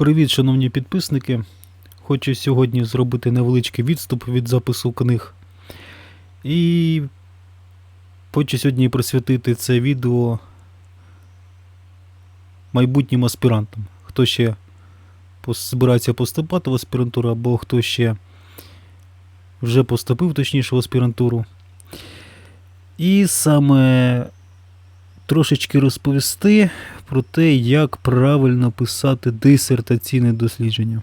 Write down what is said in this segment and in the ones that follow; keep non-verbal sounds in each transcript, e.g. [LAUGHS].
Привіт, шановні підписники. Хочу сьогодні зробити невеличкий відступ від запису книг. І хочу сьогодні присвятити це відео майбутнім аспірантам. Хто ще збирається поступати в аспірантуру, або хто ще вже поступив, точніше, в аспірантуру. І саме трошечки розповісти про те, як правильно писати дисертаційне дослідження.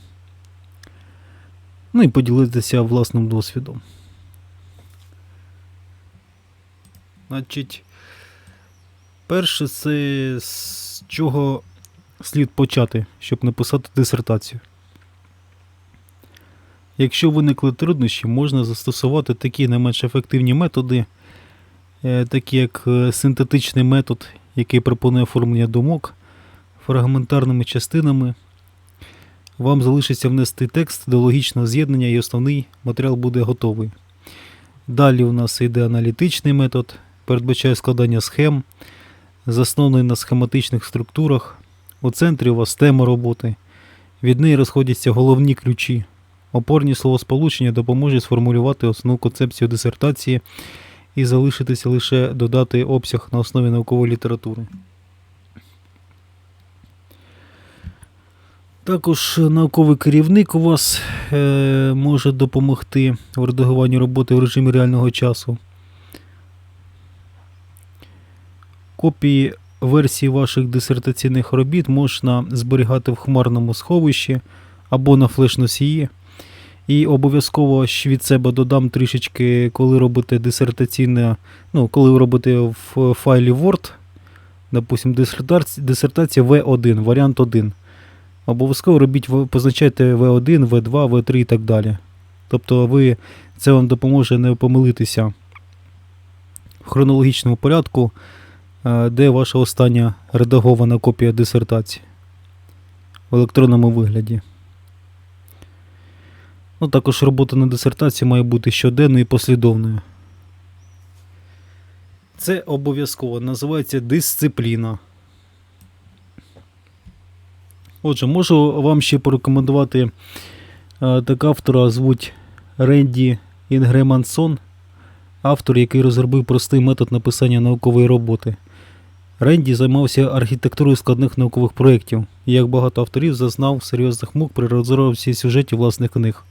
Ну і поділитися власним досвідом. Значить, перше, це з чого слід почати, щоб написати дисертацію. Якщо виникли труднощі, можна застосувати такі не менш ефективні методи, такі як е, синтетичний метод, який пропонує оформлення думок фрагментарними частинами. Вам залишиться внести текст до логічного з'єднання і основний матеріал буде готовий. Далі у нас йде аналітичний метод, передбачає складання схем, заснований на схематичних структурах. У центрі у вас тема роботи. Від неї розходяться головні ключі. Опорні словосполучення допоможуть сформулювати основну концепцію дисертації і залишитися лише додати обсяг на основі наукової літератури. Також науковий керівник у вас е, може допомогти в редагуванні роботи в режимі реального часу. Копії версій ваших дисертаційних робіт можна зберігати в хмарному сховищі або на флеш-носії. І обов'язково від себе додам трішечки, коли робите дисертаційне, ну, коли робите в файлі Word, допустим, дисертація V1, варіант 1. Обов'язково робіть, позначайте V1, V2, V3 і так далі. Тобто ви, це вам допоможе не помилитися в хронологічному порядку, е, де ваша остання редагована копія дисертації в електронному вигляді. Ну, також робота над дисертацією має бути щоденною і послідовною. Це обов'язково називається дисципліна. Отже, можу вам ще порекомендувати е, так автора звуть Ренді Інгремансон, автор, який розробив простий метод написання наукової роботи. Ренді займався архітектурою складних наукових проєктів і, як багато авторів, зазнав серйозних мук при розробці сюжетів власних книг.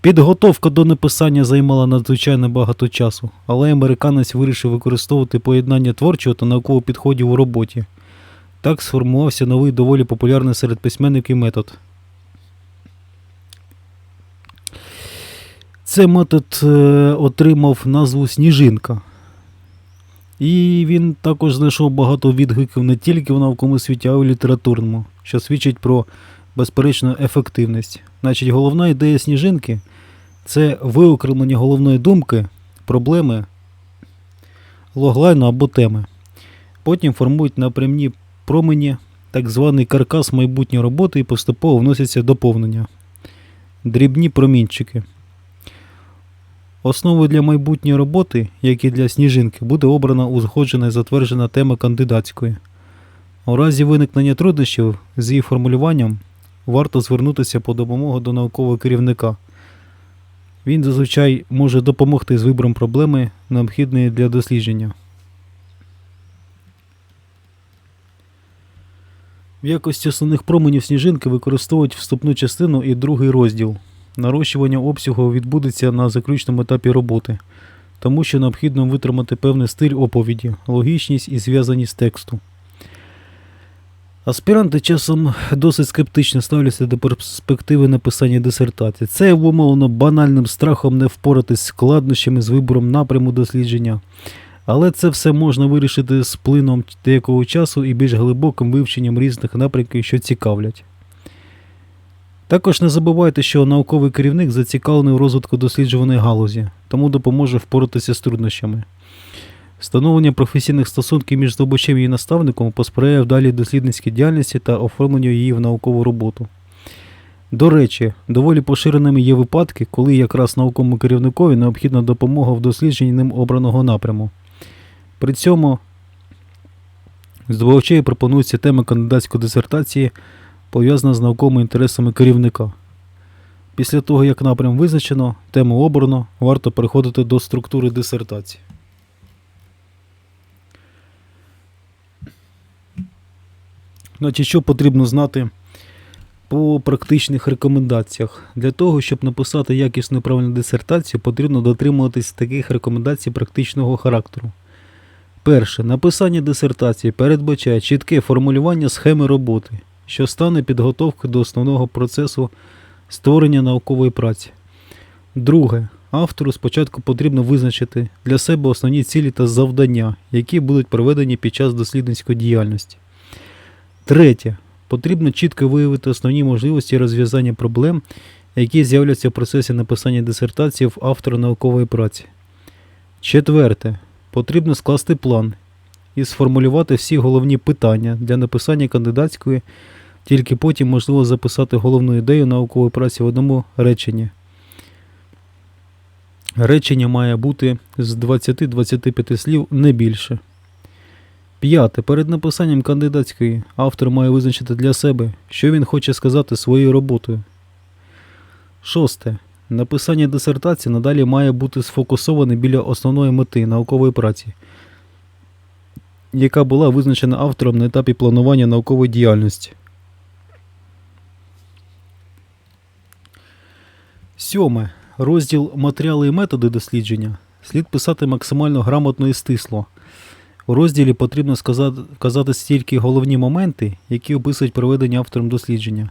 Підготовка до написання займала надзвичайно багато часу, але американець вирішив використовувати поєднання творчого та наукового підходів у роботі. Так сформувався новий доволі популярний серед письменників метод. Цей метод е, отримав назву Сніжинка. І він також знайшов багато відгуків не тільки в науковому світі, а й у літературному, що свідчить про безперечну ефективність. Значить, головна ідея сніжинки це виокремлення головної думки, проблеми, логлайну або теми. Потім формують напрямні промені, так званий каркас майбутньої роботи і поступово вносяться доповнення. Дрібні промінчики. Основою для майбутньої роботи, як і для сніжинки, буде обрана узгоджена і затверджена тема кандидатської. У разі виникнення труднощів з її формулюванням варто звернутися по допомогу до наукового керівника. Він зазвичай може допомогти з вибором проблеми, необхідної для дослідження. В якості основних променів сніжинки використовують вступну частину і другий розділ. Нарощування обсягу відбудеться на заключному етапі роботи, тому що необхідно витримати певний стиль оповіді, логічність і зв'язаність тексту. Аспіранти часом досить скептично ставляться до перспективи написання дисертації. Це обумовлено банальним страхом не впоратись з складнощами з вибором напряму дослідження. Але це все можна вирішити з плином деякого часу і більш глибоким вивченням різних напрямків, що цікавлять. Також не забувайте, що науковий керівник зацікавлений у розвитку досліджуваної галузі, тому допоможе впоратися з труднощами. Встановлення професійних стосунків між здобувачем і наставником посприяє вдалій дослідницькій діяльності та оформленню її в наукову роботу. До речі, доволі поширеними є випадки, коли якраз науковому керівникові необхідна допомога в дослідженні ним обраного напряму. При цьому здобувачеві пропонується тема кандидатської дисертації пов'язана з науковими інтересами керівника. Після того, як напрям визначено, тему обрано, варто переходити до структури дисертації. Значить, що потрібно знати по практичних рекомендаціях? Для того, щоб написати якісну правильну дисертацію, потрібно дотримуватись таких рекомендацій практичного характеру. Перше. Написання дисертації передбачає чітке формулювання схеми роботи, що стане підготовкою до основного процесу створення наукової праці. Друге. Автору спочатку потрібно визначити для себе основні цілі та завдання, які будуть проведені під час дослідницької діяльності. Третє. Потрібно чітко виявити основні можливості розв'язання проблем, які з'являться в процесі написання дисертації в автора наукової праці. Четверте. Потрібно скласти план і сформулювати всі головні питання для написання кандидатської, тільки потім можливо записати головну ідею наукової праці в одному реченні. Речення має бути з 20-25 слів не більше. П'яте. Перед написанням кандидатської автор має визначити для себе, що він хоче сказати своєю роботою. Шосте. Написання дисертації надалі має бути сфокусоване біля основної мети наукової праці, яка була визначена автором на етапі планування наукової діяльності. Сьоме. Розділ матеріали і методи дослідження слід писати максимально грамотно і стисло. У розділі потрібно сказати, вказати стільки головні моменти, які описують проведення автором дослідження.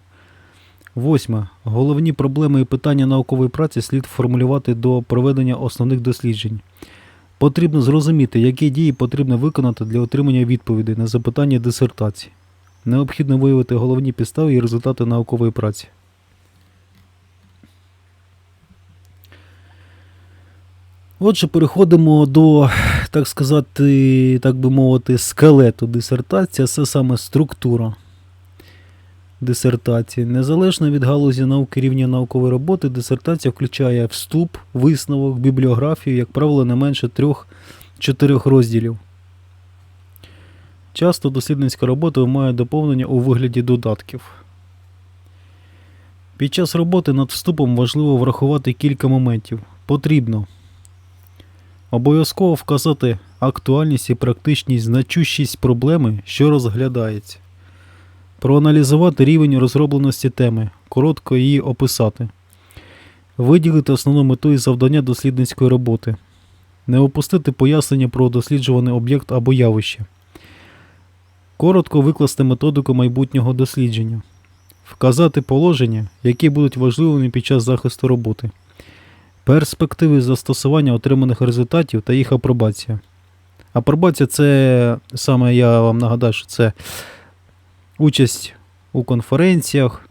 Восьме. Головні проблеми і питання наукової праці слід формулювати до проведення основних досліджень. Потрібно зрозуміти, які дії потрібно виконати для отримання відповідей на запитання дисертації. Необхідно виявити головні підстави і результати наукової праці. Отже, переходимо до, так сказати, так би мовити, скелету дисертації, це саме структура дисертації. Незалежно від галузі науки рівня наукової роботи, дисертація включає вступ, висновок, бібліографію, як правило, не менше трьох-чотирьох розділів. Часто дослідницька робота має доповнення у вигляді додатків. Під час роботи над вступом важливо врахувати кілька моментів. Потрібно обов'язково вказати актуальність і практичність значущість проблеми, що розглядається. Проаналізувати рівень розробленості теми, коротко її описати. Виділити основну мету і завдання дослідницької роботи. Не опустити пояснення про досліджуваний об'єкт або явище. Коротко викласти методику майбутнього дослідження. Вказати положення, які будуть важливими під час захисту роботи. Перспективи застосування отриманих результатів та їх апробація. Апробація це саме я вам нагадаю, що це участь у конференціях,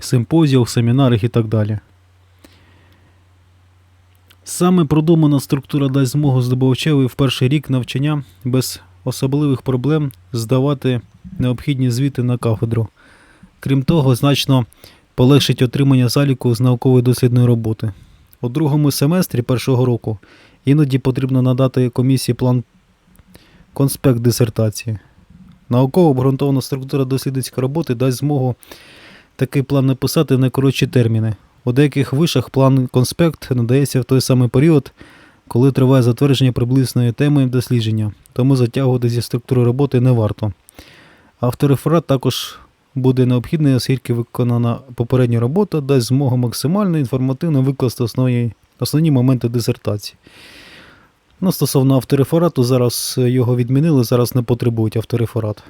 симпозіях, семінарах і так далі. Саме продумана структура дасть змогу здобувачеві в перший рік навчання без особливих проблем здавати необхідні звіти на кафедру. Крім того, значно полегшить отримання заліку з наукової дослідної роботи. У другому семестрі першого року іноді потрібно надати комісії план конспект дисертації. Науково обґрунтована структура дослідницької роботи дасть змогу такий план написати в найкоротші терміни. У деяких вишах план конспект надається в той самий період, коли триває затвердження приблизної теми дослідження, тому затягувати зі структури роботи не варто. Автореферат також буде необхідний, оскільки виконана попередня робота дасть змогу максимально інформативно викласти основні, основні моменти дисертації. Ну, Стосовно автореферату, зараз його відмінили, зараз не потребують автореферат.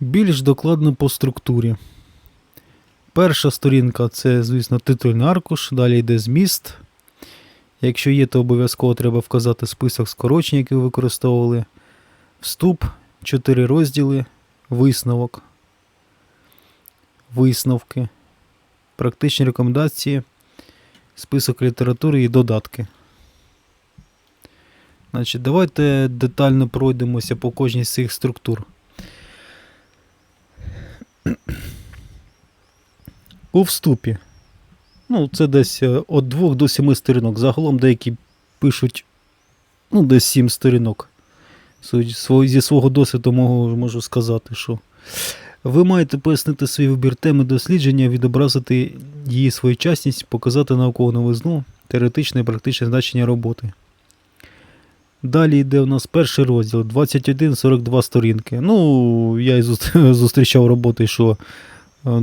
Більш докладно по структурі. Перша сторінка це, звісно, титульний аркуш, далі йде зміст. Якщо є, то обов'язково треба вказати список скорочень, які ви використовували. Вступ, 4 розділи, висновок, висновки, практичні рекомендації, список літератури і додатки. Значить, Давайте детально пройдемося по кожній з цих структур. У вступі. Ну, це десь е, від 2 до 7 сторінок. Загалом деякі пишуть ну, десь 7 сторінок. Зі свого досвіду можу, сказати, що ви маєте пояснити свій вибір теми дослідження, відобразити її своєчасність, показати наукову новизну, теоретичне і практичне значення роботи. Далі йде у нас перший розділ 21-42 сторінки. Ну, я і [LAUGHS] зустрічав роботи, що е,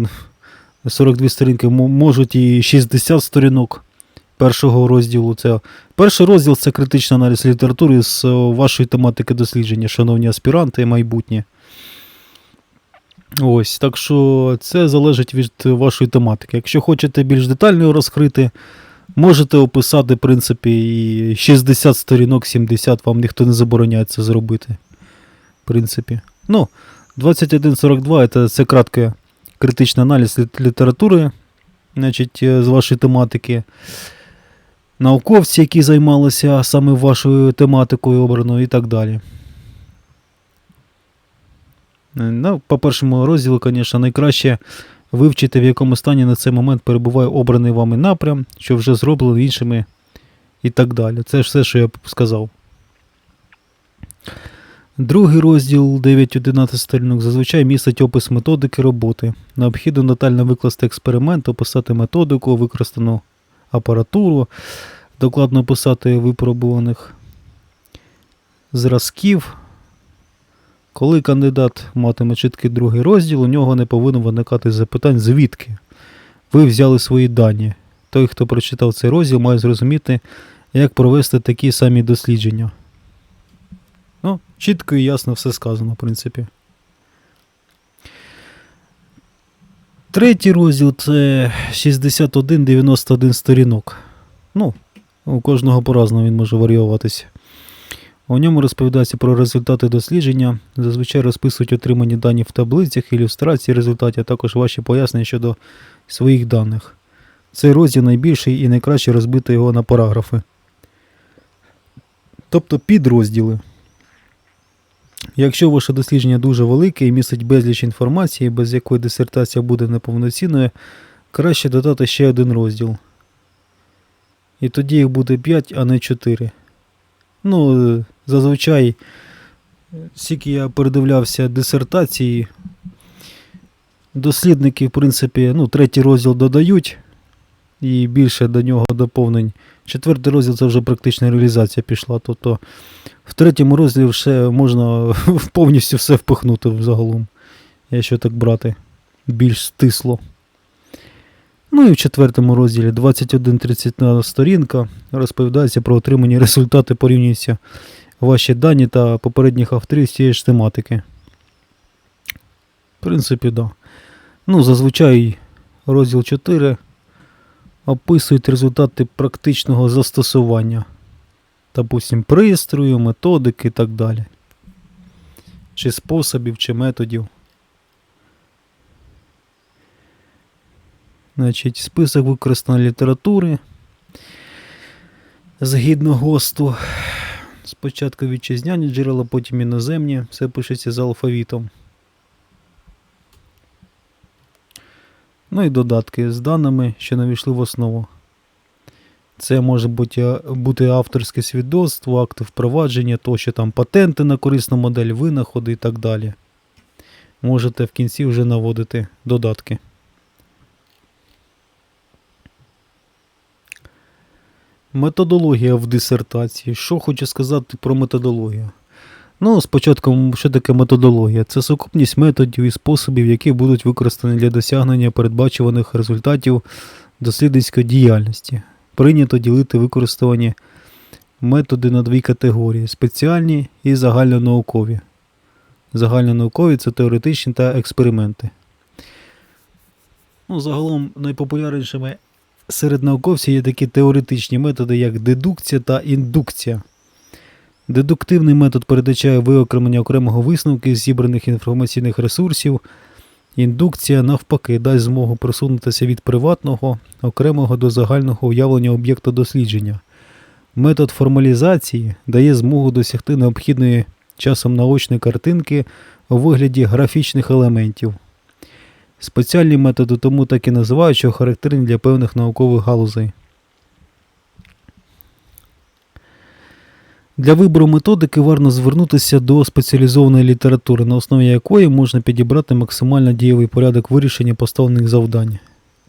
42 сторінки можуть і 60 сторінок першого розділу. Це перший розділ це критичний аналіз літератури з е, вашої тематики дослідження, шановні аспіранти, майбутнє. Ось, так що це залежить від вашої тематики. Якщо хочете більш детально розкрити, можете описати, в принципі, і 60 сторінок, 70, вам ніхто не забороняє це зробити. В принципі. Ну, 2142 це, це краткий критичний аналіз літератури, значить, е, з вашої тематики. Науковці, які займалися саме вашою тематикою обраною і так далі. Ну, по першому розділу, звісно, найкраще вивчити, в якому стані на цей момент перебуває обраний вами напрям, що вже зроблено іншими і так далі. Це ж все, що я сказав. Другий розділ 9-11 сторінок зазвичай містить опис методики роботи. Необхідно детально викласти експеримент, описати методику, використану апаратуру, докладно описати випробуваних зразків. Коли кандидат матиме чіткий другий розділ, у нього не повинно виникати запитань, звідки ви взяли свої дані. Той, хто прочитав цей розділ, має зрозуміти, як провести такі самі дослідження. Ну, чітко і ясно все сказано, в принципі. Третій розділ це 61-91 сторінок. Ну, у кожного по-разному він може варіюватися. У ньому розповідається про результати дослідження. Зазвичай розписують отримані дані в таблицях, ілюстрації результатів, а також ваші пояснення щодо своїх даних. Цей розділ найбільший і найкраще розбити його на параграфи. Тобто підрозділи. Якщо ваше дослідження дуже велике і містить безліч інформації, без якої дисертація буде неповноцінною, краще додати ще один розділ. І тоді їх буде 5, а не 4. Ну, зазвичай, скільки я передивлявся дисертації, дослідники, в принципі, ну, третій розділ додають і більше до нього доповнень. Четвертий розділ це вже практична реалізація пішла. Тобто в третьому розділі вже можна [LAUGHS] повністю все впихнути взагалом, якщо так брати більш стисло. Ну і в четвертому розділі 21-30 сторінка розповідається про отримані результати, порівнюються ваші дані та попередніх авторів з цієї ж тематики. В принципі, да. Ну, зазвичай розділ 4 описують результати практичного застосування, допустим, пристрою, методики і так далі. Чи способів, чи методів. Значить, список використаної літератури. Згідно ГОСТу. Спочатку вітчизняні джерела, потім іноземні. Все пишеться за алфавітом. Ну і додатки з даними, що навійшли в основу. Це може бути, бути авторське свідоцтво, акти впровадження, тощо там патенти на корисну модель, винаходи і так далі. Можете в кінці вже наводити додатки. Методологія в дисертації. Що хочу сказати про методологію? Ну, спочатку, що таке методологія? Це сукупність методів і способів, які будуть використані для досягнення передбачуваних результатів дослідницької діяльності. Прийнято ділити використані методи на дві категорії: спеціальні і загальнонаукові. Загальнонаукові це теоретичні та експерименти. Ну, загалом найпопулярнішими серед науковців є такі теоретичні методи, як дедукція та індукція. Дедуктивний метод передбачає виокремлення окремого висновки з зібраних інформаційних ресурсів. Індукція, навпаки, дасть змогу просунутися від приватного, окремого до загального уявлення об'єкту дослідження. Метод формалізації дає змогу досягти необхідної часом наочної картинки у вигляді графічних елементів. Спеціальні методи тому так і називають, що характерні для певних наукових галузей. Для вибору методики варто звернутися до спеціалізованої літератури, на основі якої можна підібрати максимально дієвий порядок вирішення поставлених завдань.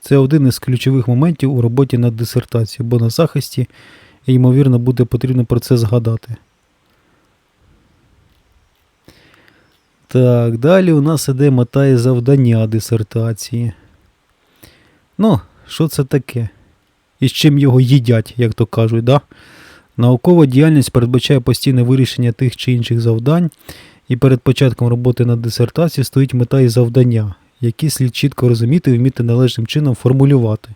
Це один із ключових моментів у роботі над дисертацією, бо на захисті, ймовірно, буде потрібно про це згадати. Так, далі у нас іде мета і завдання дисертації. Ну, що це таке? І з чим його їдять, як то кажуть, да? Наукова діяльність передбачає постійне вирішення тих чи інших завдань, і перед початком роботи над дисертацією стоїть мета і завдання, які слід чітко розуміти і вміти належним чином формулювати.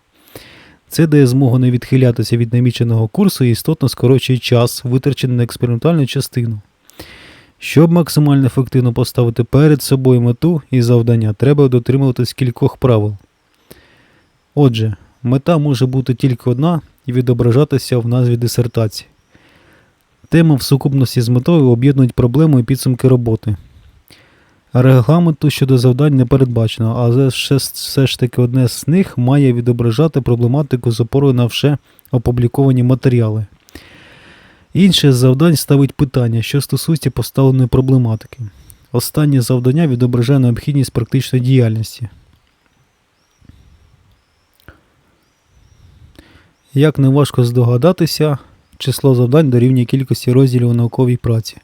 Це дає змогу не відхилятися від наміченого курсу і істотно скорочує час, витрачений на експериментальну частину. Щоб максимально ефективно поставити перед собою мету і завдання, треба дотримуватись кількох правил. Отже, мета може бути тільки одна і відображатися в назві дисертації. Тема в сукупності з метою об'єднують проблему і підсумки роботи. Регламенту щодо завдань не передбачено, але все ж таки одне з них має відображати проблематику з опорою на вже опубліковані матеріали. Інше з завдань ставить питання, що стосується поставленої проблематики. Останнє завдання відображає необхідність практичної діяльності. Як не важко здогадатися, число завдань дорівнює кількості розділів у науковій праці.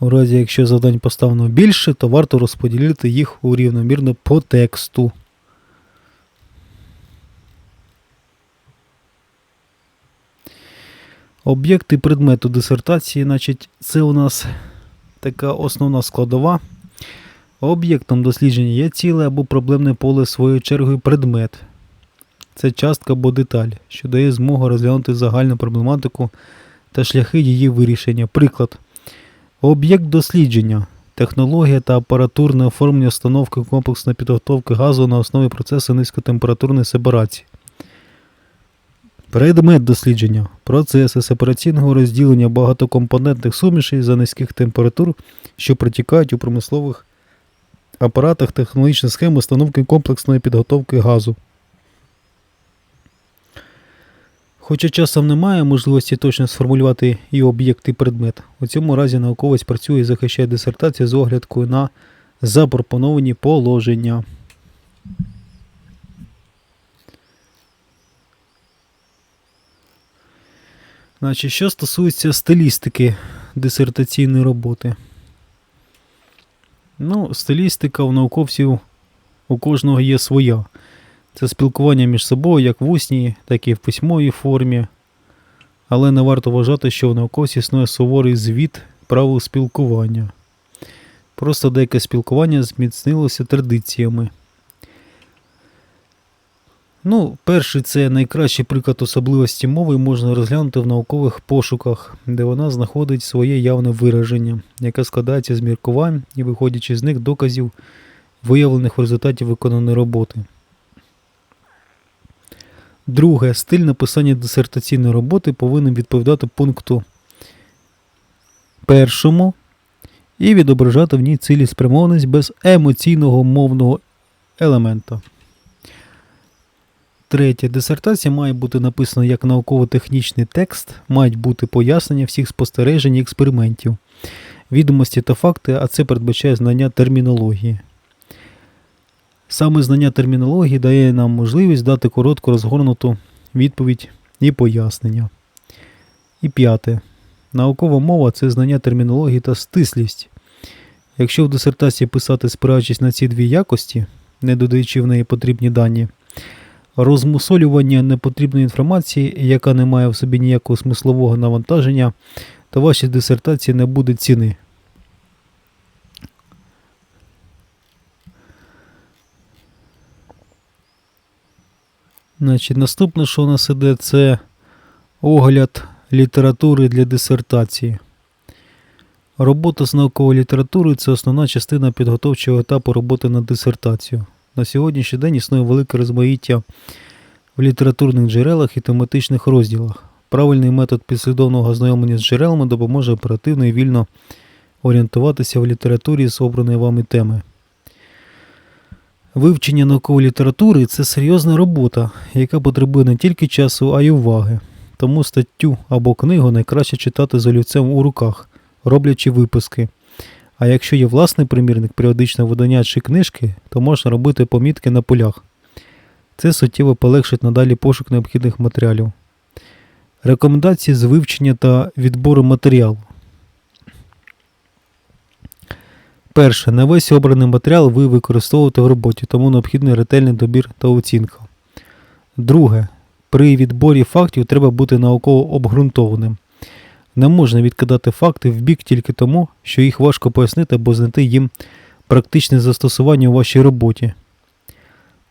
У разі, якщо завдань поставлено більше, то варто розподілити їх у рівномірно по тексту. Об'єкти предмету дисертації, значить, це у нас така основна складова. Об'єктом дослідження є ціле або проблемне поле своєю чергою предмет. Це частка або деталь, що дає змогу розглянути загальну проблематику та шляхи її вирішення. Приклад. Об'єкт дослідження. Технологія та апаратурне оформлення установки комплексної підготовки газу на основі процесу низькотемпературної сепарації. Предмет дослідження. Процеси сепараційного розділення багатокомпонентних сумішей за низьких температур, що протікають у промислових апаратах технологічних схем установки комплексної підготовки газу. Хоча часом немає можливості точно сформулювати і об'єкт, і предмет, у цьому разі науковець працює і захищає дисертацію з оглядкою на запропоновані положення. Значить, що стосується стилістики дисертаційної роботи. Ну, стилістика у науковців у кожного є своя. Це спілкування між собою як в усній, так і в письмовій формі. Але не варто вважати, що в науковці існує суворий звіт правил спілкування. Просто деяке спілкування зміцнилося традиціями. Ну, перший це найкращий приклад особливості мови можна розглянути в наукових пошуках, де вона знаходить своє явне вираження, яке складається з міркувань і, виходячи з них, доказів, виявлених в результаті виконаної роботи. Друге, стиль написання дисертаційної роботи повинен відповідати пункту першому і відображати в ній цілеспрямованість без емоційного мовного елемента. Третє. Дисертація має бути написана як науково-технічний текст, мають бути пояснення всіх спостережень і експериментів, відомості та факти, а це передбачає знання термінології. Саме знання термінології дає нам можливість дати коротку розгорнуту відповідь і пояснення. І п'яте. Наукова мова це знання термінології та стислість. Якщо в дисертації писати спираючись на ці дві якості, не додаючи в неї потрібні дані, розмусолювання непотрібної інформації, яка не має в собі ніякого смислового навантаження, то вашій дисертації не буде ціни. Значить, наступне, що у нас іде, це огляд літератури для дисертації. Робота з науковою літературою це основна частина підготовчого етапу роботи над дисертацією. На сьогоднішній день існує велике розмаїття в літературних джерелах і тематичних розділах. Правильний метод підслідовного ознайомлення з джерелами допоможе оперативно і вільно орієнтуватися в літературі з обраної вами теми. Вивчення наукової літератури це серйозна робота, яка потребує не тільки часу, а й уваги. тому статтю або книгу найкраще читати з олівцем у руках, роблячи виписки. А якщо є власний примірник періодичного видання чи книжки, то можна робити помітки на полях. Це суттєво полегшить надалі пошук необхідних матеріалів. Рекомендації з вивчення та відбору матеріалу. Перше. Не весь обраний матеріал ви використовуєте в роботі, тому необхідний ретельний добір та оцінка. Друге. При відборі фактів треба бути науково обґрунтованим. Не можна відкидати факти в бік тільки тому, що їх важко пояснити або знайти їм практичне застосування у вашій роботі.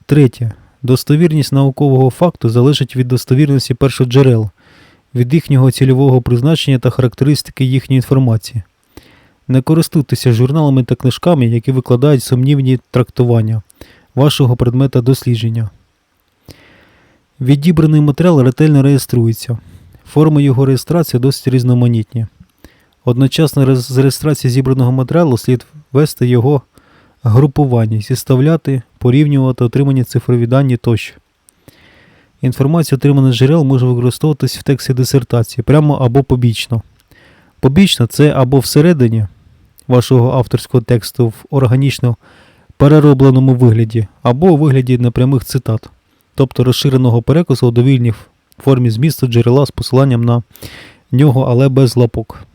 Третє. Достовірність наукового факту залежить від достовірності першоджерел, від їхнього цільового призначення та характеристики їхньої інформації. Не користуйтеся журналами та книжками, які викладають сумнівні трактування вашого предмета дослідження. Відібраний матеріал ретельно реєструється. Форми його реєстрації досить різноманітні. Одночасно з реєстрацією зібраного матеріалу слід вести його групування, зіставляти, порівнювати отримані цифрові дані тощо. Інформація, отримана з джерел, може використовуватись в тексті дисертації прямо або побічно. Побічно це або всередині вашого авторського тексту в органічно переробленому вигляді, або у вигляді непрямих цитат, тобто розширеного переказу у довільній формі змісту джерела з посиланням на нього, але без лапок.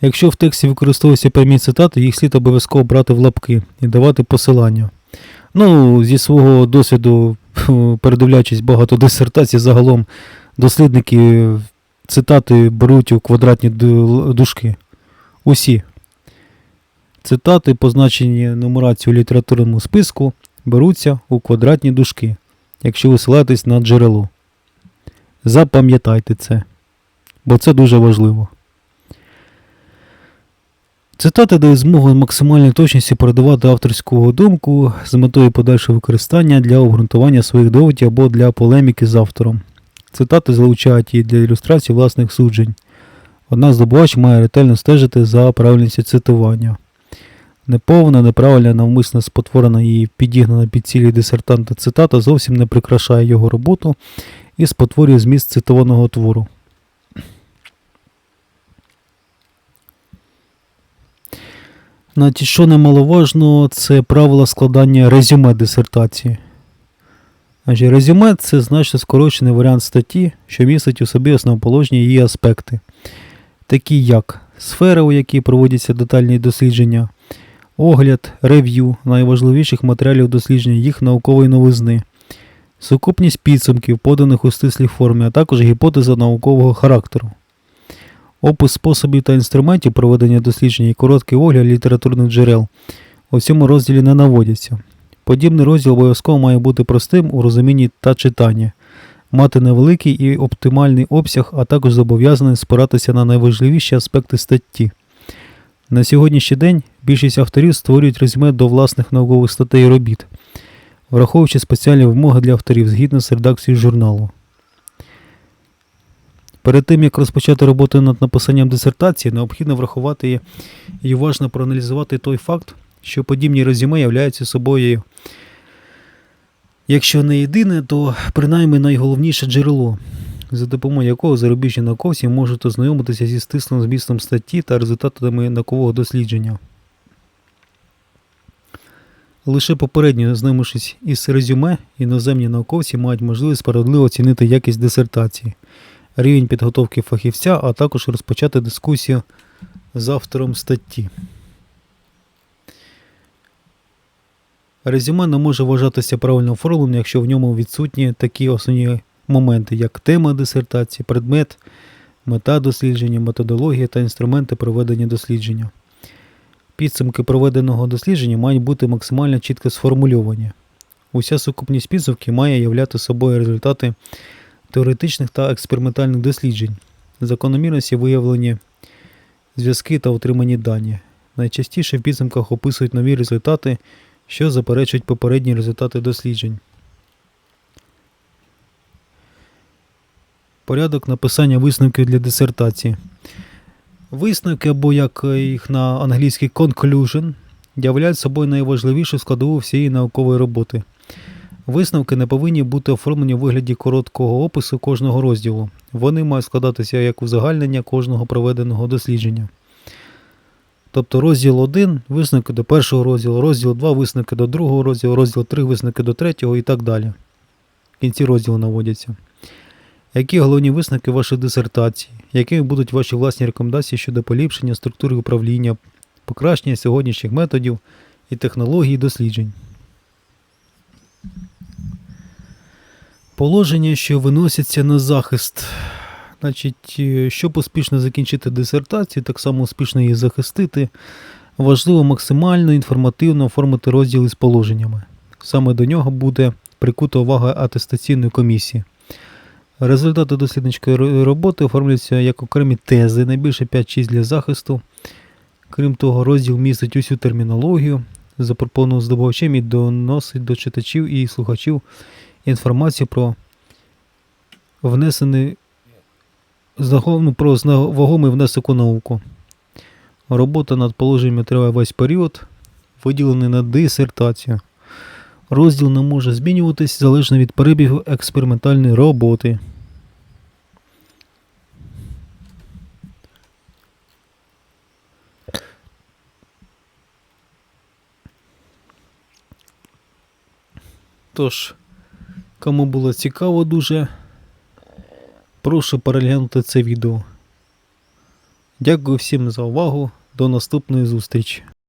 Якщо в тексті використовуються прямі цитати, їх слід обов'язково брати в лапки і давати посилання. Ну, зі свого досвіду, [LAUGHS] передивлячись багато дисертацій, загалом дослідники цитати беруть у квадратні ду- дужки. Усі. Цитати, позначені нумерацією літературному списку, беруться у квадратні дужки, якщо ви ссилаєтесь на джерело. Запам'ятайте це, бо це дуже важливо. Цитати дають змогу максимальній точності передавати авторську думку з метою подальшого використання для обґрунтування своїх доводів або для полеміки з автором. Цитати залучають її для ілюстрації власних суджень. Однак здобувач має ретельно стежити за правильністю цитування. Неповна, неправильна, навмисно спотворена і підігнана під цілі дисертанта цитата зовсім не прикрашає його роботу і спотворює зміст цитованого твору. Значить, що немаловажно, це правила складання резюме дисертації. Значить, резюме це значно скорочений варіант статті, що містить у собі основоположні її аспекти, такі як сфера, у якій проводяться детальні дослідження, огляд, рев'ю найважливіших матеріалів дослідження, їх наукової новизни, сукупність підсумків, поданих у стислій формі, а також гіпотеза наукового характеру. Опис способів та інструментів проведення досліджень і короткий огляд літературних джерел у цьому розділі не наводяться. Подібний розділ обов'язково має бути простим у розумінні та читанні, мати невеликий і оптимальний обсяг, а також зобов'язаний спиратися на найважливіші аспекти статті. На сьогоднішній день більшість авторів створюють резюме до власних наукових статей і робіт, враховуючи спеціальні вимоги для авторів згідно з редакцією журналу. Перед тим, як розпочати роботу над написанням дисертації, необхідно врахувати і уважно проаналізувати той факт, що подібні резюме являються собою, якщо не єдине, то принаймні найголовніше джерело, за допомогою якого зарубіжні науковці можуть ознайомитися зі стислим змістом статті та результатами наукового дослідження. Лише попередньо ознайомившись із резюме, іноземні науковці мають можливість справедливо оцінити якість дисертації, рівень підготовки фахівця, а також розпочати дискусію з автором статті. Резюме не може вважатися правильно оформленим, якщо в ньому відсутні такі основні моменти, як тема дисертації, предмет, мета дослідження, методологія та інструменти проведення дослідження. Підсумки проведеного дослідження мають бути максимально чітко сформульовані. Уся сукупність підсумків має являти собою результати теоретичних та експериментальних досліджень, закономірності виявлені зв'язки та отримані дані. Найчастіше в підсумках описують нові результати, що заперечують попередні результати досліджень. Порядок написання висновків для дисертації. Висновки, або як їх на англійській conclusion, являють собою найважливішу складову всієї наукової роботи. Висновки не повинні бути оформлені у вигляді короткого опису кожного розділу. Вони мають складатися як узагальнення кожного проведеного дослідження. Тобто розділ 1 висновки до першого розділу, розділ 2 висновки до другого розділу, розділ 3 висновки до третього і так далі. В кінці розділу наводяться. Які головні висновки вашої дисертації? Якими будуть ваші власні рекомендації щодо поліпшення структури управління, покращення сьогоднішніх методів і технологій досліджень? Положення, що виносяться на захист. Значить, е, щоб успішно закінчити дисертацію, так само успішно її захистити, важливо максимально інформативно оформити розділ із положеннями. Саме до нього буде прикута увага атестаційної комісії. Результати дослідницької роботи оформлюються як окремі тези, найбільше 5-6 для захисту. Крім того, розділ містить усю термінологію, запропоновану здобувачем і доносить до читачів і слухачів інформацію про внесений знахов- ну, про вагомий внесок у науку. Робота над положеннями триває весь період, виділений на дисертацію. Розділ не може змінюватись залежно від перебігу експериментальної роботи. Тож, кому було цікаво дуже, прошу переглянути це відео. Дякую всім за увагу. До наступної зустрічі.